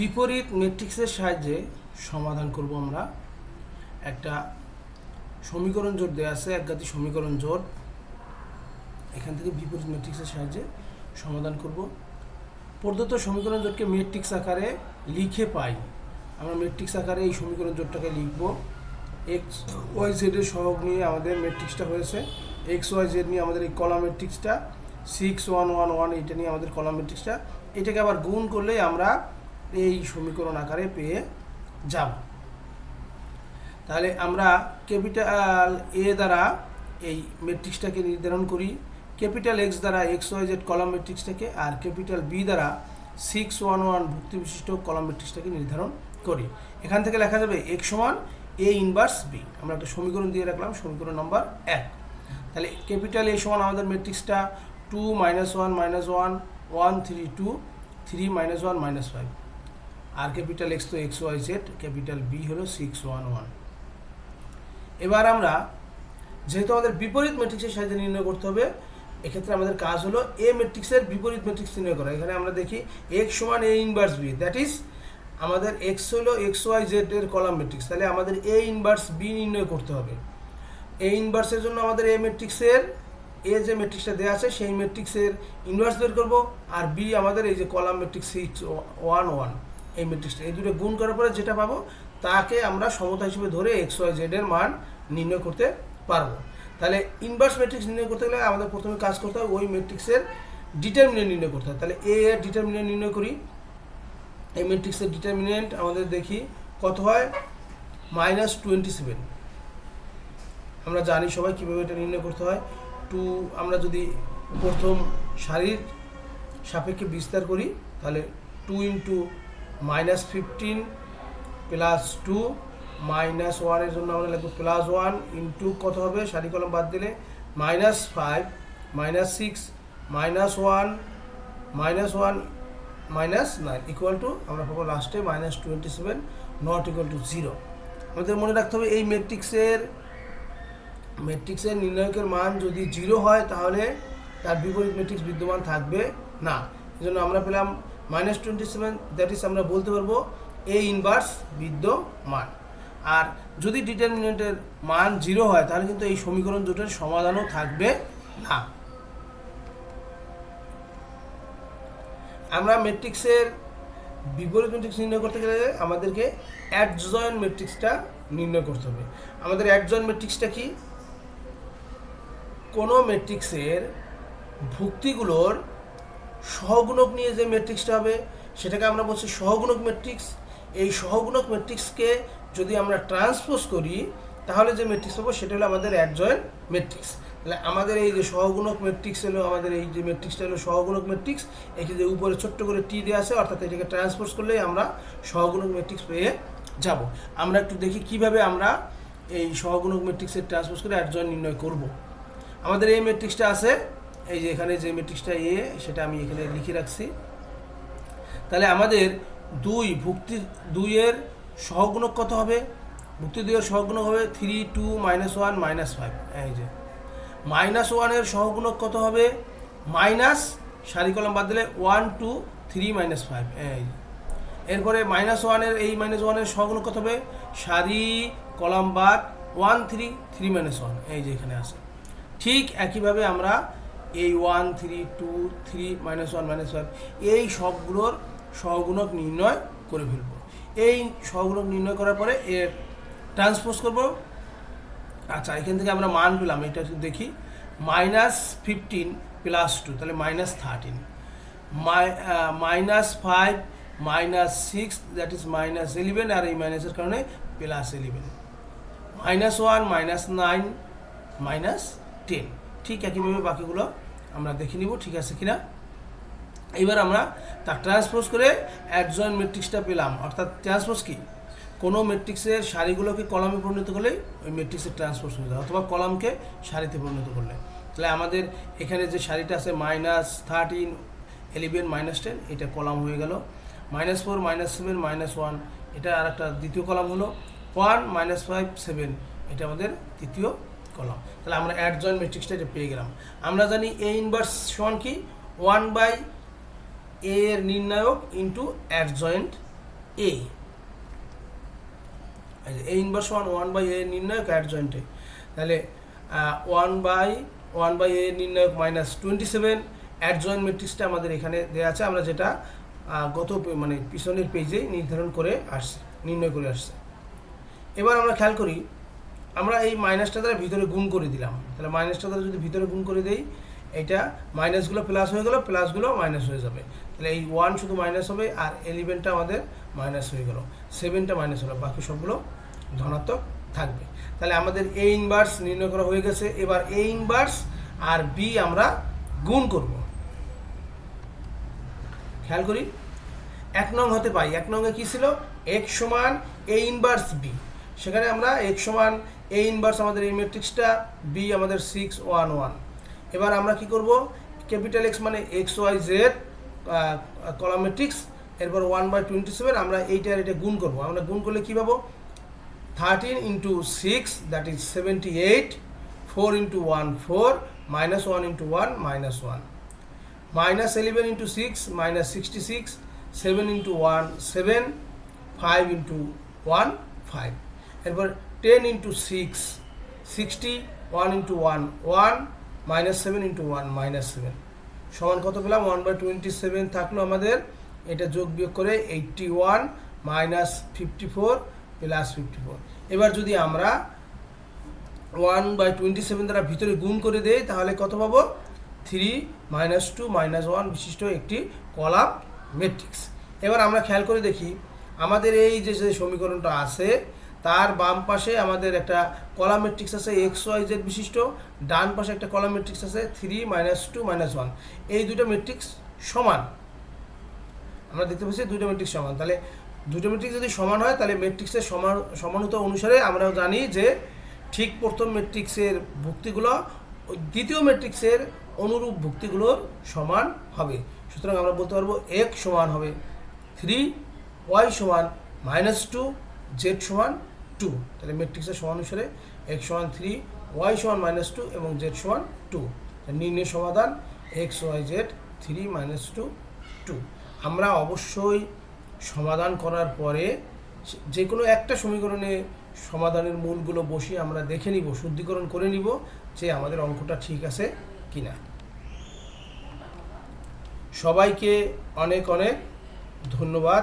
বিপরীত ম্যাট্রিক্সের সাহায্যে সমাধান করব আমরা। একটা সমীকরণ জোট দেওয়া আছে একগাতি সমীকরণ জোট। এখান থেকে বিপরীত ম্যাট্রিক্সের সাহায্যে সমাধান করব। প্রদত্ত সমীকরণ জোটকে ম্যাট্রিক্স আকারে লিখে পাই। আমরা ম্যাট্রিক্স আকারে এই সমীকরণ জোটটাকে লিখব। এক্স ওয়াই জেডের সহগ নিয়ে আমাদের ম্যাট্রিক্সটা হয়েছে। এক্স ওয়াই জেড নিয়ে আমাদের এই কলাম ম্যাট্রিক্সটা সিক্স ওয়ান ওয়ান ওয়ান এটা নিয়ে আমাদের কলাম ম্যাট্রিক্সটা এটাকে আবার গুণ করলেই আমরা এই সমীকরণ আকারে পেয়ে যাব। তাহলে আমরা ক্যাপিটাল এ দ্বারা এই ম্যাট্রিক্সটাকে নির্ধারণ করি। ক্যাপিটাল এক্স দ্বারা এক্স ওয়াই জেড কলাম ম্যাট্রিক্সটাকে আর ক্যাপিটাল বি দ্বারা সিক্স ওয়ান ওয়ান ভুক্তি বিশিষ্ট কলাম ম্যাট্রিক্সটাকে নির্ধারণ করি। এখান থেকে লেখা যাবে এক সমান এ ইনভার্স বি আমরা একটা সমীকরণ দিয়ে রাখলাম, সমীকরণ নম্বর এক। তাহলে ক্যাপিটাল এ সমান আমাদের ম্যাট্রিক্সটা two minus one minus one one three two three minus one minus five আর ক্যাপিটাল এক্স তো X Y Z, capital B হলো সিক্স ওয়ান ওয়ান। এবার আমরা, যেহেতু আমাদের বিপরীত ম্যাট্রিক্সের সাহায্যে নির্ণয় করতে হবে, এক্ষেত্রে আমাদের কাজ হলো এ ম্যাট্রিক্সের বিপরীত ম্যাট্রিক্স নির্ণয় করা। এখানে আমরা দেখি এক্স সমান A inverse B that is আমাদের এক্স হলো এক্স ওয়াই জেড এর কলাম ম্যাট্রিক্স। তাহলে আমাদের এ ইনভার্স বি নির্ণয় করতে হবে। এ ইনভার্সের জন্য আমাদের এ ম্যাট্রিক্সের এ যে ম্যাট্রিক্সটা দেওয়া আছে, সেই ম্যাট্রিক্সের ইনভার্স বের করব, আর বি আমাদের এই যে column matrix six one one এই ম্যাট্রিক্সটা এই দুটো গুণ করার পরে যেটা পাবো, তাকে আমরা সমতা হিসেবে ধরে এক্স ওয়াই জেড এর মান নির্ণয় করতে পারব। তাহলে ইনভার্স ম্যাট্রিক্স নির্ণয় করতে গেলে আমাদের প্রথমে কাজ করতে হবে ওই ম্যাট্রিক্সের ডিটারমিনেন্ট নির্ণয় করতে। হবে তাহলে এ এর ডিটারমিনেন্ট নির্ণয় করি। এই ম্যাট্রিক্সের ডিটারমিনেন্ট আমাদের দেখি কত হয়? মাইনাস টোয়েন্টি সেভেন আমরা জানি সবাই কীভাবে এটা নির্ণয় করতে হয়। টু আমরা যদি প্রথম সারির সাপেক্ষে বিস্তার করি, তাহলে two into minus fifteen plus two minus ওয়ানের জন্য আমরা লিখব প্লাস ওয়ান ইন্টু কত হবে? সারি কলম বাদ দিলে minus five minus six minus one minus one minus nine equal to আমরা পাবো লাস্টে minus twenty seven not equal to zero আমাদের মনে রাখতে হবে এই ম্যাট্রিক্সের ম্যাট্রিক্সের নির্ণায়কের মান যদি জিরো হয় তাহলে তার বিপরীত ম্যাট্রিক্স বিদ্যমান থাকবে না। এই জন্য আমরা পেলাম minus twenty seven, that is আমরা বলতে পারব এ ইনভার্স বিদ্যমান। আর যদি ডিটারমিনেন্টের মান জিরো হয়, তাহলে কিন্তু এই সমীকরণ জোটের সমাধানও থাকবে না। আমরা ম্যাট্রিক্সের বিপরীত ম্যাট্রিক্স নির্ণয় করতে গেলে আমাদেরকে অ্যাডজয়েন্ট ম্যাট্রিক্সটা নির্ণয় করতে হবে। আমাদের অ্যাডজয়েন্ট ম্যাট্রিক্সটা কি? কোনো ম্যাট্রিক্সের ভুক্তিগুলোর সহগুণক নিয়ে যে ম্যাট্রিক্সটা হবে, সেটাকে আমরা বলছি সহগুণক ম্যাট্রিক্স এই সহগুণক ম্যাট্রিক্সকে যদি আমরা ট্রান্সপোজ করি, তাহলে যে ম্যাট্রিক্স পাবো, সেটা হলো আমাদের অ্যাডজয়েন্ট ম্যাট্রিক্স তাহলে আমাদের এই যে সহগুণক ম্যাট্রিক্স হলো আমাদের এই যে ম্যাট্রিক্সটা হলো সহগুণক ম্যাট্রিক্স এটি যে উপরে ছোট্ট করে টি দেওয়া আছে, অর্থাৎ এটাকে ট্রান্সপোজ করলেই আমরা সহগুণক ম্যাট্রিক্স পেয়ে যাব। আমরা একটু দেখি কীভাবে আমরা এই সহগুণক ম্যাট্রিক্সের ট্রান্সপোজ করে অ্যাডজয়েন্ট নির্ণয় করব। আমাদের এই ম্যাট্রিক্সটা আছে এই যে এখানে যে ম্যাট্রিক্সটা এ সেটা আমি এখানে লিখে রাখছি। তাহলে আমাদের দুই ভুক্তি, দুইয়ের সহগুণক কত হবে? ভুক্তি দুইয়ের সহগুণক হবে three two minus one minus five এই যে। মাইনাস ওয়ানের সহগুণক কত হবে? মাইনাস সারি কলম বাদ দিলে one two three minus five এই এরপরে মাইনাস ওয়ানের এই মাইনাস ওয়ানের সহগুণক কত হবে? সারি কলম বাদ one three three minus one এই যে এখানে আছে। ঠিক একইভাবে আমরা এই one three two three minus one minus one এই সবগুলোর সহগুণক নির্ণয় করে ফেলব। এই সহগুণক নির্ণয় করার পরে এর ট্রান্সপোজ করব। আচ্ছা এখান থেকে আমরা মান পেলাম, এটা একটু দেখি। মাইনাস ফিফটিন প্লাস টু তাহলে minus thirteen minus five minus six that is minus eleven আর এই মাইনাসের কারণে plus eleven minus one minus nine minus ten ঠিক একইভাবে বাকিগুলো আমরা দেখে নিব ঠিক আছে কিনা। এবার আমরা তার ট্রান্সপোজ করে অ্যাডজয়েন্ট ম্যাট্রিক্সটা পেলাম। অর্থাৎ ট্রান্সপোজ কি? কোনো ম্যাট্রিক্সের সারিগুলোকে কলামে পরিণত করলেই ওই ম্যাট্রিক্সের ট্রান্সপোজ হয়ে যায়, অথবা কলামকে সারিতে পরিণত করলে। তাহলে আমাদের এখানে যে সারিটা আছে minus thirteen eleven minus ten এটা কলাম হয়ে গেল। Minus four minus seven minus one এটা আর একটা দ্বিতীয় কলাম হলো ওয়ান মাইনাস ফাইভ সেভেন এটা আমাদের তৃতীয় কলাম তাহলে আমরা অ্যাডজয়েন্ট ম্যাট্রিক্সটা পেয়ে গেলাম। আমরা জানি এ ইনভার্স সমান কি? ওয়ান বাই এ এর নির্ণায়ক into adjoint A A inverse one one by A নির্ণায়ক অ্যাডজয়েন্টে তাহলে one by one by A নির্ণায়ক মাইনাস টোয়েন্টি সেভেন অ্যাডজয়েন্ট ম্যাট্রিক্সটা আমাদের এখানে দেওয়া আছে। আমরা যেটা গত মানে পিছনের পেজে নির্ধারণ করে আসছে, নির্ণয় করে আসছে। এবার আমরা খেয়াল করি আমরা এই মাইনাসটা দ্বারা ভিতরে গুণ করে দিলাম। তাহলে মাইনাসটা দ্বারা যদি ভিতরে গুণ করে দেই, এটা মাইনাসগুলো প্লাস হয়ে গেল প্লাসগুলো মাইনাস হয়ে যাবে। তাহলে এই ওয়ান শুধু মাইনাস হবে, আর এলিভেনটা আমাদের মাইনাস হয়ে গেল। সেভেনটা মাইনাস হলো, বাকি সবগুলো ধনাত্মক থাকবে। তাহলে আমাদের এ ইনভার্স নির্ণয় করা হয়ে গেছে, এবার এ ইনভার্স আর বি আমরা গুণ করব। খেয়াল করি? এক নং হতে পাই, এক নংয়ে কী ছিল? এক সমান এ ইনভার্স বি সেখানে আমরা এক সমান এ ইনভার্স আমাদের এই ম্যাট্রিক্সটা বি আমাদের সিক্স ওয়ান ওয়ান এবার আমরা কি করব? ক্যাপিটাল এক্স মানে X Y Z column matrix এরপর ওয়ান বাই টোয়েন্টি সেভেন আমরা এইটার এটা গুণ করব। আমরা গুণ করলে কী পাবো? Thirteen into six that is seventy eight four into one four minus one into one minus one minus eleven into six minus sixty six seven into one seven five into one five এরপর ten into six sixty one into one one minus seven into one minus seven সমান কত পেলাম? One by twenty seven থাকল আমাদের, এটা যোগ বিয়োগ করে eighty one minus fifty four plus fifty four এবার যদি আমরা ওয়ান বাই টোয়েন্টি সেভেন দ্বারা ভিতরে গুণ করে দেই, তাহলে কত পাবো? Three minus two minus one বিশিষ্ট একটি কলাম ম্যাট্রিক্স এবার আমরা খেয়াল করে দেখি, আমাদের এই যে সমীকরণটা আছে তার বাম পাশে আমাদের একটা কলাম ম্যাট্রিক্স আছে এক্স ওয়াই জেড বিশিষ্ট। ডান পাশে একটা কলাম ম্যাট্রিক্স আছে three minus two minus one এই দুটো ম্যাট্রিক্স সমান। আমরা দেখতে পাচ্ছি দুটো ম্যাট্রিক্স সমান। তাহলে দুটো ম্যাট্রিক্স যদি সমান হয়, তাহলে ম্যাট্রিক্সের সমান, সমানতা অনুসারে আমরা জানি যে ঠিক প্রথম ম্যাট্রিক্সের ভুক্তিগুলো দ্বিতীয় ম্যাট্রিক্সের অনুরূপ ভুক্তিগুলোর সমান হবে। সুতরাং আমরা বলতে পারব এক সমান হবে থ্রি ওয়াই সমান মাইনাস টু জেড সমান টু তাহলে ম্যাট্রিক্সের সমান অনুসারে এক্স সমান থ্রি ওয়াই সমান মাইনাস টু এবং জেড সমান টু নির্ণয় সমাধান X Y Z three minus two two আমরা অবশ্যই সমাধান করার পরে যে কোনো একটা সমীকরণে সমাধানের মূলগুলো বসিয়ে আমরা দেখে নিব, শুদ্ধিকরণ করে নিব যে আমাদের অঙ্কটা ঠিক আছে কি না সবাইকে অনেক অনেক ধন্যবাদ।